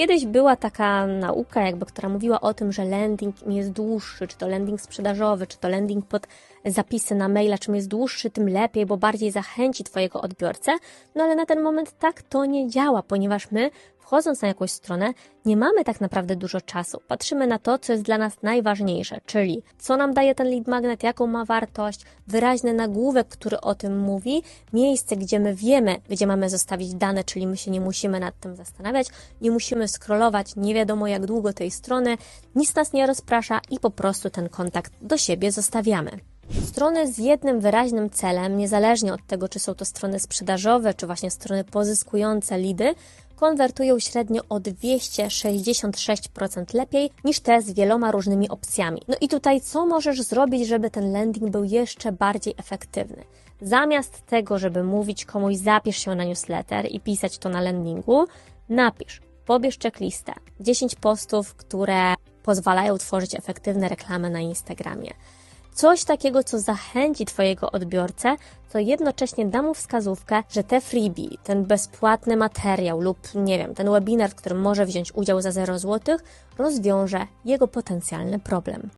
Kiedyś była taka nauka, jakby, która mówiła o tym, że landing im jest dłuższy, czy to landing sprzedażowy, czy to landing pod zapisy na maila, czym jest dłuższy, tym lepiej, bo bardziej zachęci Twojego odbiorcę. No ale na ten moment tak to nie działa, ponieważ my, wchodząc na jakąś stronę, nie mamy tak naprawdę dużo czasu. Patrzymy na to, co jest dla nas najważniejsze, czyli co nam daje ten lead magnet, jaką ma wartość, wyraźny nagłówek, który o tym mówi, miejsce, gdzie my wiemy, gdzie mamy zostawić dane, czyli my się nie musimy nad tym zastanawiać, nie musimy scrollować nie wiadomo jak długo tej strony, nic nas nie rozprasza i po prostu ten kontakt do siebie zostawiamy. Strony z jednym wyraźnym celem, niezależnie od tego, czy są to strony sprzedażowe, czy właśnie strony pozyskujące lidy, konwertują średnio o 266% lepiej niż te z wieloma różnymi opcjami. No i tutaj co możesz zrobić, żeby ten landing był jeszcze bardziej efektywny? Zamiast tego, żeby mówić komuś zapisz się na newsletter i pisać to na landingu, napisz, pobierz checklistę, 10 postów, które pozwalają tworzyć efektywne reklamy na Instagramie. Coś takiego, co zachęci Twojego odbiorcę, co jednocześnie da mu wskazówkę, że te freebie, ten bezpłatny materiał lub, nie wiem, ten webinar, w którym może wziąć udział za 0 zł, rozwiąże jego potencjalny problem.